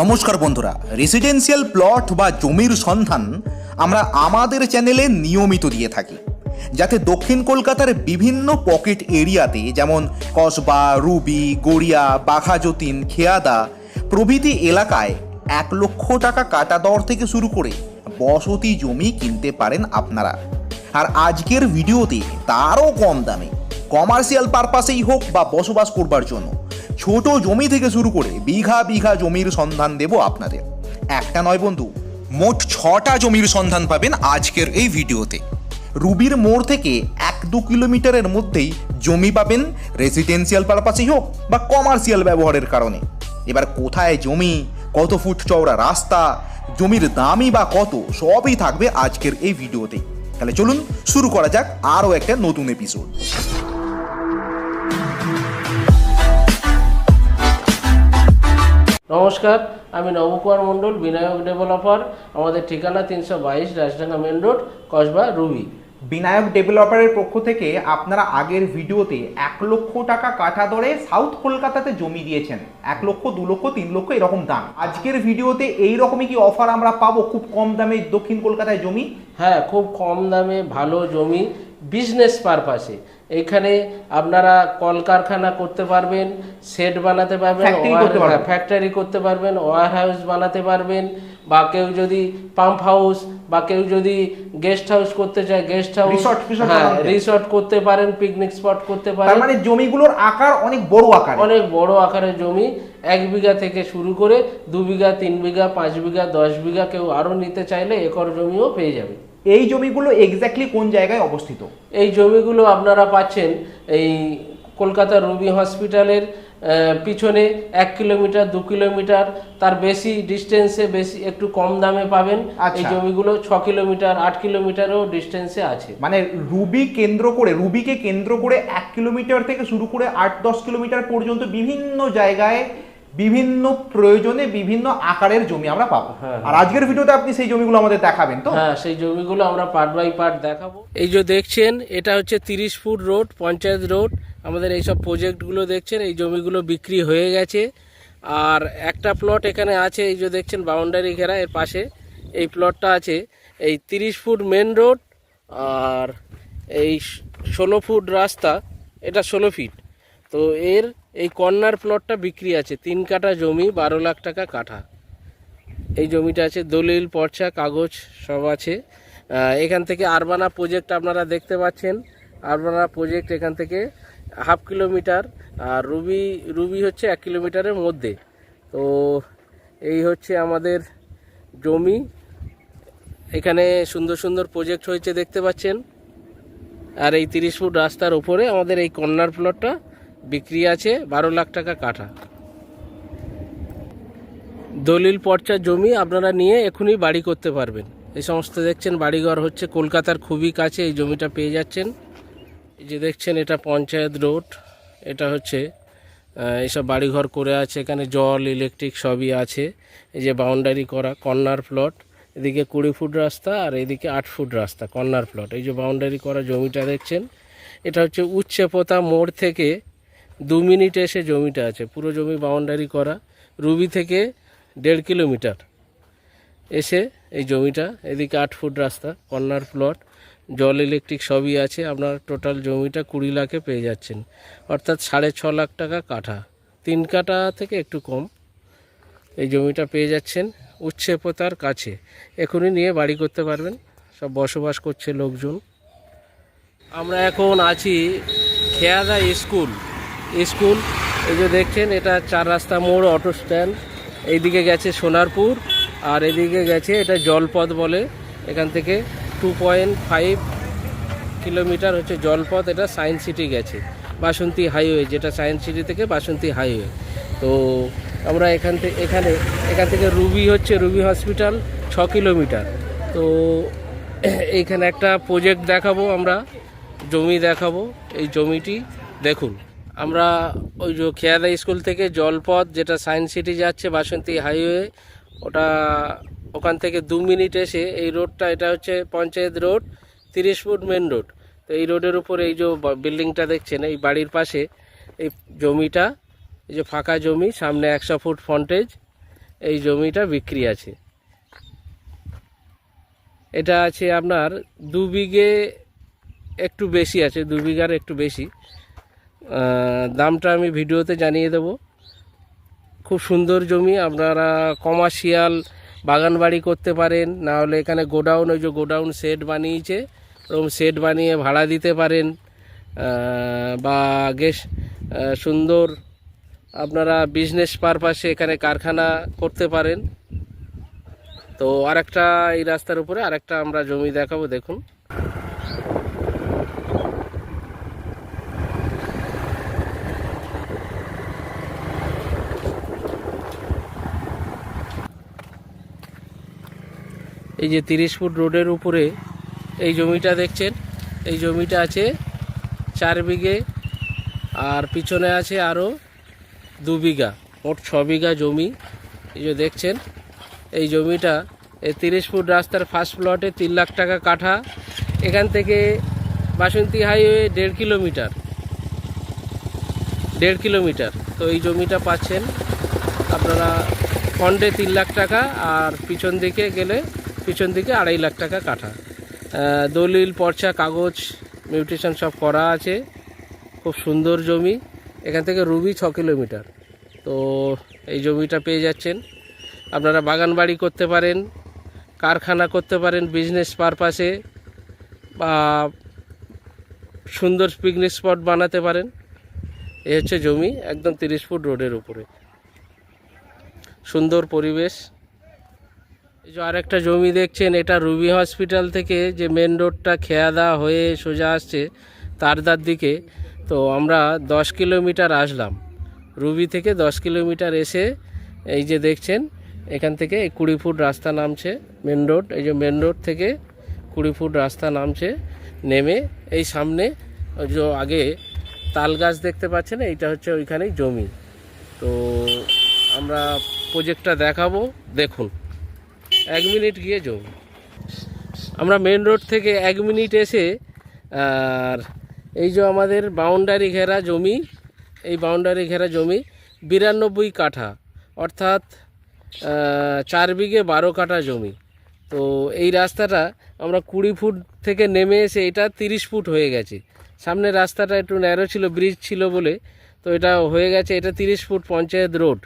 নমস্কার বন্ধুরা residential plot বা জমির সন্ধান আমরা আমাদের চ্যানেলে নিয়মিত দিয়ে থাকি, যাতে দক্ষিণ কলকাতার বিভিন্ন পকেট এরিয়াতে যেমন কসবা, রুবি, গড়িয়া, বাঘাযতীন, খেয়াদা প্রভৃতি এলাকায় এক লক্ষ টাকা কাটা দর থেকে শুরু করে বসতি জমি কিনতে পারেন আপনারা। আর আজকের ভিডিওতে তারও কম দামে কমার্শিয়াল পারপাসেই হোক বা বসবাস করবার জন্য ছোট জমি থেকে শুরু করে বিঘা বিঘা জমির সন্ধান দেব আপনাদের। একটা নয় বন্ধু, মোট ছটা জমির সন্ধান পাবেন আজকের এই ভিডিওতে। রুবির মোড় থেকে এক দু কিলোমিটারের মধ্যেই জমি পাবেন রেসিডেন্সিয়াল পারপাসেই হোক বা কমার্শিয়াল ব্যবহারের কারণে। এবার কোথায় জমি, কত ফুট চওড়া রাস্তা, জমির দামই বা কত, সবই থাকবে আজকের এই ভিডিওতে। তাহলে চলুন শুরু করা যাক আরও একটা নতুন এপিসোড নমস্কার, আমি নবকুমার মণ্ডল, বিনায়ক ডেভেলপার। আমাদের ঠিকানা তিনশো বাইশ Rajdanga main road, Kasba, Ruby. Binayak ডেভেলপারের পক্ষ থেকে আপনারা আগের ভিডিওতে এক লক্ষ টাকা কাঠা দরে সাউথ কলকাতাতে জমি দিয়েছেন। এক লক্ষ দু লক্ষ তিন লক্ষ এরকম দাম। আজকের ভিডিওতে এই রকমই কি অফার আমরা পাবো খুব কম দামে দক্ষিণ কলকাতায় জমি? হ্যাঁ খুব কম দামে ভালো জমি বিজনেস পারপাসে এখানে আপনারা কলকারখানা করতে পারবেন শেড বানাতে পারবেন পারবেন। ফ্যাক্টরি করতে পারবেন ওয়ার হাউস বানাতে পারবেন বা কেউ যদি পাম্প হাউস বা কেউ যদি গেস্ট হাউস করতে চায় গেস্ট হাউস হ্যাঁ রিসর্ট করতে পারেন পিকনিক স্পট করতে পারেন। মানে জমিগুলোর আকার অনেক বড় আকার। অনেক বড় আকারের জমি এক বিঘা থেকে শুরু করে দু বিঘা তিন বিঘা পাঁচ বিঘা দশ বিঘা কেউ আরও নিতে চাইলে একর জমিও পেয়ে যাবে। এই জমিগুলো এক্স্যাক্টলি কোন জায়গায় অবস্থিত? এই জমিগুলো আপনারা পাচ্ছেন এই কলকাতা রুবি হসপিটালের পিছনে এক কিলোমিটার দু কিলোমিটার তার বেশি ডিস্টেন্সে বেশি একটু কম দামে পাবেন। আচ্ছা। এই জমিগুলো ছ কিলোমিটার আট কিলোমিটারও ডিস্টেন্সে আছে। মানে রুবি কেন্দ্র করে রুবিকে কেন্দ্র করে এক কিলোমিটার থেকে শুরু করে আট দশ কিলোমিটার পর্যন্ত বিভিন্ন জায়গায় বিভিন্ন প্রয়োজনে বিভিন্ন আকারের জমি আমরা পাবো। হ্যাঁ, আর আজকের ভিডিওতে আপনি সেই জমিগুলো আমাদের দেখাবেন তো? হ্যাঁ সেই জমিগুলো আমরা পার্ট বাই পার্ট দেখাবো। এই যে দেখছেন এটা হচ্ছে তিরিশ ফুট রোড পঞ্চায়েত রোড আমাদের এইসব প্রজেক্টগুলো দেখছেন, এই জমিগুলো বিক্রি হয়ে গেছে। আর একটা প্লট এখানে আছে, এই যে দেখছেন বাউন্ডারি ঘেরা এর পাশে। এই প্লটটা আছে, এই তিরিশ ফুট মেন রোড আর এই ষোলো ফুট রাস্তা, এটা ষোলো ফিট তো এর এই কর্নার প্লটটা বিক্রি আছে, তিন কাঠা জমি, বারো লাখ টাকা কাঠা। এই জমিটা আছে দলিল, পর্চা, কাগজ, সব আছে। এখান থেকে আরবানা প্রজেক্ট আপনারা দেখতে পাচ্ছেন। আরবানা প্রজেক্ট এখান থেকে হাফ কিলোমিটার, আর রুবি রুবি হচ্ছে এক কিলোমিটারের মধ্যে। তো এই হচ্ছে আমাদের জমি। এখানে সুন্দর সুন্দর প্রজেক্ট হয়েছে দেখতে পাচ্ছেন। আর এই তিরিশ ফুট রাস্তার উপরে আমাদের এই কর্নার প্লটটা বিক্রি আছে বারো লাখ টাকা কাঠা। দলিল পর্চার জমি আপনারা নিয়ে এখনই বাড়ি করতে পারবেন। এই সমস্ত দেখছেন বাড়িঘর হচ্ছে, কলকাতার খুবই কাছে এই জমিটা পেয়ে যাচ্ছেন। যে দেখছেন, এটা পঞ্চায়েত রোড। এটা হচ্ছে এইসব বাড়িঘর করে আছে, এখানে জল, ইলেকট্রিক সবই আছে। এই যে বাউন্ডারি করা, কর্নার প্লট। এদিকে কুড়ি ফুট রাস্তা আর এদিকে আট ফুট রাস্তা, কর্নার প্লট। এই যে বাউন্ডারি করা জমিটা দেখছেন, এটা হচ্ছে উচ্চেপোতা মোড় থেকে দু মিনিট এসে জমিটা আছে। পুরো জমি বাউন্ডারি করা, রুবি থেকে দেড় কিলোমিটার এসে এই জমিটা, এদিকে আট ফুট রাস্তা, কর্নার প্লট। জল ইলেকট্রিক সবই আছে। আপনার টোটাল জমিটা কুড়ি লাখে পেয়ে যাচ্ছেন। অর্থাৎ সাড়ে ছ লাখ টাকা কাঠা। তিন কাঠা থেকে একটু কম এই জমিটা পেয়ে যাচ্ছেন উচ্ছেপতার কাছে। এখনই নিয়ে বাড়ি করতে পারবেন। সব বসবাস করছে লোকজন। আমরা এখন আছি খেয়াদা স্কুল। স্কুল, এই যে দেখছেন, এটা চার রাস্তা মোড় অটো স্ট্যান্ড এইদিকে গেছে সোনারপুর, আর এদিকে গেছে এটা জলপথ বলে। এখান থেকে টু পয়েন্ট ফাইভ কিলোমিটার হচ্ছে জলপথ, এটা সায়েন্স সিটি গেছে। বাসন্তী হাইওয়ে যেটা সায়েন্স সিটি থেকে বাসন্তী হাইওয়ে তো আমরা এখান থেকে এখানে, এখান থেকে রুবি হচ্ছে রুবি হসপিটাল ছ কিলোমিটার তো এইখানে একটা প্রজেক্ট দেখাবো আমরা, জমি দেখাবো। এই জমিটি দেখুন, আমরা ওই যে খেয়াদা স্কুল থেকে জলপথ, যেটা সায়েন্স সিটি যাচ্ছে বাসন্তী হাইওয়ে ওটা ওখান থেকে দু মিনিট এসে এই রোডটা, এটা হচ্ছে পঞ্চায়েত রোড, তিরিশ ফুট মেন রোড। তো এই রোডের উপর এই যে বিল্ডিংটা দেখছেন, এই বাড়ির পাশে এই জমিটা, এই যে ফাঁকা জমি, সামনে একশো ফুট ফ্রন্টেজ এই জমিটা বিক্রি আছে। এটা আছে আপনার দু বিঘে একটু বেশি আছে, দু বিঘার একটু বেশি। দামটা আমি ভিডিওতে জানিয়ে দেব। খুব সুন্দর জমি, আপনারা কমার্শিয়াল বাগান বাড়ি করতে পারেন না হলে এখানে গোডাউন ওই যে গোডাউন সেট বানিয়েছে ওরকম সেট বানিয়ে ভাড়া দিতে পারেন বা গেস আহ, সুন্দর আপনারা বিজনেস পারপাসে এখানে কারখানা করতে পারেন। তো আরেকটা এই রাস্তার উপরে আরেকটা আমরা জমি দেখাবো দেখুন। এই যে তিরিশ ফুট রোডের উপরে এই জমিটা দেখছেন, এই জমিটা আছে চার বিঘে আর পিছনে আছে আরও দু বিঘা, মোট ছ বিঘা জমি। এই যে দেখছেন, এই জমিটা এই তিরিশ ফুট রাস্তার ফার্স্ট প্লটে তিন লাখ টাকা কাঠা, এখান থেকে বাসন্তী হাইওয়ে দেড় কিলোমিটার দেড় কিলোমিটার। তো এই জমিটা পাচ্ছেন আপনারা ফন্ডে তিন লাখ টাকা আর পিছন দিকে গেলে পিছন দিকে আড়াই লাখ টাকা কাঠা। দলিল, পর্চা, কাগজ, মিউটেশন সব করা আছে। খুব সুন্দর জমি। এখান থেকে রুবি ছ কিলোমিটার। তো এই জমিটা পেয়ে যাচ্ছেন। আপনারা বাগান বাড়ি করতে পারেন, কারখানা করতে পারেন বিজনেস পারপাসে বা সুন্দর পিকনিক স্পট বানাতে পারেন। এ হচ্ছে জমি, একদম তিরিশ ফুট রোডের উপরে। সুন্দর পরিবেশ। এই যে আরেকটা জমি দেখছেন, এটা রুবি হসপিটাল থেকে যে মেন রোডটা খেয়াদা হয়ে সোজা আসছে তারদার দিকে। তো আমরা দশ কিলোমিটার আসলাম। রুবি থেকে দশ কিলোমিটার এসে এই যে দেখছেন, এখান থেকে কুড়ি ফুট রাস্তা নামছে মেন রোড এই যে মেন রোড থেকে কুড়ি ফুট রাস্তা নামছে, নেমে এই সামনে যে আগে তাল গাছ দেখতে পাচ্ছেন, এইটা হচ্ছে ওইখানেই জমি। তো আমরা প্রজেক্টটা দেখাবো, দেখুন। এক মিনিট গিয়ে জমি আমরা মেন রোড থেকে এক মিনিট এসে, আর এই যে আমাদের বাউন্ডারি ঘেরা জমি, এই বাউন্ডারি ঘেরা জমি বিরানব্বই কাঠা, অর্থাৎ চার বিঘে বারো কাঠা জমি। তো এই রাস্তাটা আমরা কুড়ি ফুট থেকে নেমে এসে এটা তিরিশ ফুট হয়ে গেছে। সামনে রাস্তাটা একটু ন্যারো ছিল ব্রিজ ছিল বলে, তো এটা হয়ে গেছে, এটা তিরিশ ফুট পঞ্চায়েত রোড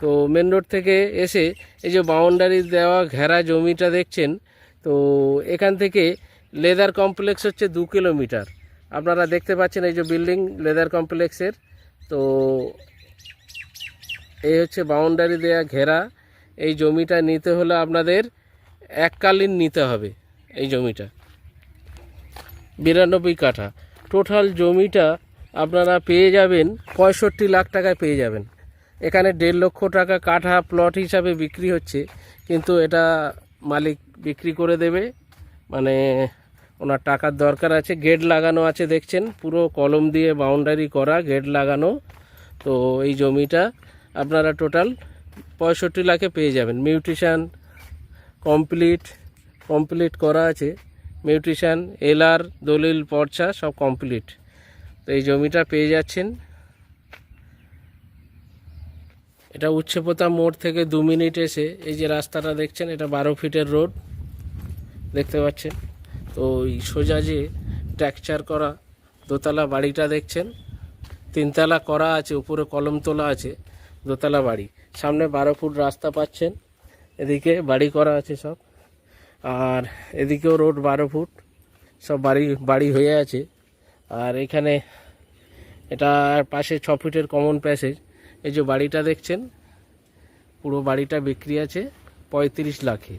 তো মেন রোড থেকে এসে এই যে বাউন্ডারি দেওয়া ঘেরা জমিটা দেখছেন, তো এখান থেকে লেদার কমপ্লেক্স হচ্ছে দু কিলোমিটার। আপনারা দেখতে পাচ্ছেন এই যে বিল্ডিং লেদার কমপ্লেক্সের তো এই হচ্ছে বাউন্ডারি দেয়া ঘেরা। এই জমিটা নিতে হলে আপনাদের এককালীন নিতে হবে এই জমিটা। বিরানব্বই কাঠা। টোটাল জমিটা আপনারা পেয়ে যাবেন, পঁয়ষট্টি লাখ টাকায় পেয়ে যাবেন। এখানে দেড় লক্ষ টাকা কাঠা প্লট হিসাবে বিক্রি হচ্ছে, কিন্তু এটা মালিক বিক্রি করে দেবে। মানে ওনার টাকার দরকার আছে। গেট লাগানো আছে, দেখছেন? পুরো কলম দিয়ে বাউন্ডারি করা, গেট লাগানো। তো এই জমিটা আপনারা টোটাল পঁয়ষট্টি লাখে পেয়ে যাবেন। মিউট্রিশন কমপ্লিট কমপ্লিট করা আছে। মিউট্রিশন এলআর দলিল, পর্চা সব কমপ্লিট তো এই জমিটা পেয়ে যাচ্ছেন। এটা উচ্ছেপোতা মোড় থেকে দু মিনিট এসে এই যে রাস্তাটা দেখছেন, এটা বারো ফিটের রোড, দেখতে পাচ্ছেন? তো এই সোজা যে ট্যাকচার করা দোতলা বাড়িটা দেখছেন, তিনতলা করা আছে, উপরে কলম তোলা আছে, দোতলা বাড়ি। সামনে বারো ফুট রাস্তা পাচ্ছেন, এদিকে বাড়ি করা আছে সব। আর এদিকেও রোড বারো ফুট, সব বাড়ি বাড়ি হয়ে আছে। আর এখানে এটা পাশে ছ ফিটের কমন প্যাসেজ। এই যে বাড়িটা দেখছেন, পুরো বাড়িটা বিক্রি আছে পঁয়ত্রিশ লাখে।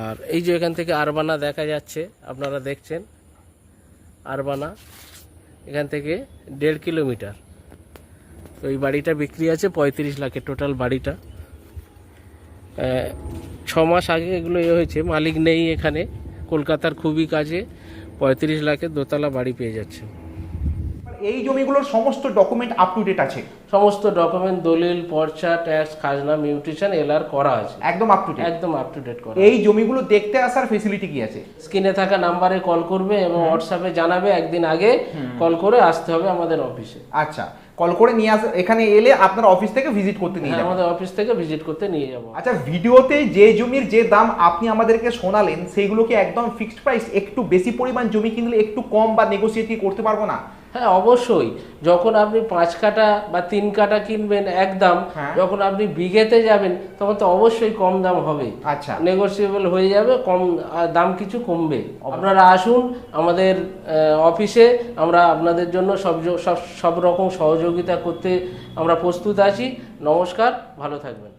আর এই যে এখান থেকে আরবানা দেখা যাচ্ছে, আপনারা দেখছেন, আরবানা, এখান থেকে দেড় কিলোমিটার। তো এই বাড়িটা বিক্রি আছে পঁয়ত্রিশ লাখে টোটাল বাড়িটা। ছ মাস আগে এগুলো এ হয়েছে, মালিক নেই এখানে, কলকাতার খুবই কাজে পঁয়ত্রিশ লাখে দোতলা বাড়ি পেয়ে যাচ্ছে। এই জমিগুলোর সমস্ত ডকুমেন্ট আপ টু ডেট আছে। সমস্ত ডকুমেন্ট দলিল পর্চা ট্যাক্স খাজনা মিউটেশন এলার করা আছে। একদম আপ টু ডেট একদম আপ টু ডেট করা এই জমিগুলো দেখতে আসার ফেসিলিটি কি আছে? স্ক্রিনে থাকা নাম্বারে কল করবে এবং হোয়াটসঅ্যাপে জানাবে একদিন আগে কল করে আসতে হবে আমাদের অফিসে আচ্ছা কল করে নিয়ে আস এখানে এলে আপনার অফিস থেকে ভিজিট করতে নিয়ে হ্যাঁ, যাবেন আমাদের অফিস থেকে ভিজিট করতে নিয়ে যাব। আচ্ছা ভিডিওতে যে জমির যে দাম আপনি আমাদেরকে শোনালেন সেইগুলো কি একদম ফিক্সড প্রাইস একটু বেশি পরিমাণ জমি কিনলে একটু কম বা নেগোসিয়েট করতে পারব না? হ্যাঁ অবশ্যই। যখন আপনি পাঁচ কাটা বা তিন কাটা কিনবেন এক দাম হ্যাঁ। যখন আপনি বিঘেতে যাবেন তখন তো অবশ্যই কম দাম হবে। আচ্ছা। নেগোসিয়েবল হয়ে যাবে কম দাম কিছু কমবে। আপনারা আসুন আমাদের অফিসে আমরা আপনাদের জন্য সব সব সব রকম সহযোগিতা করতে আমরা প্রস্তুত আছি। নমস্কার ভালো থাকবেন।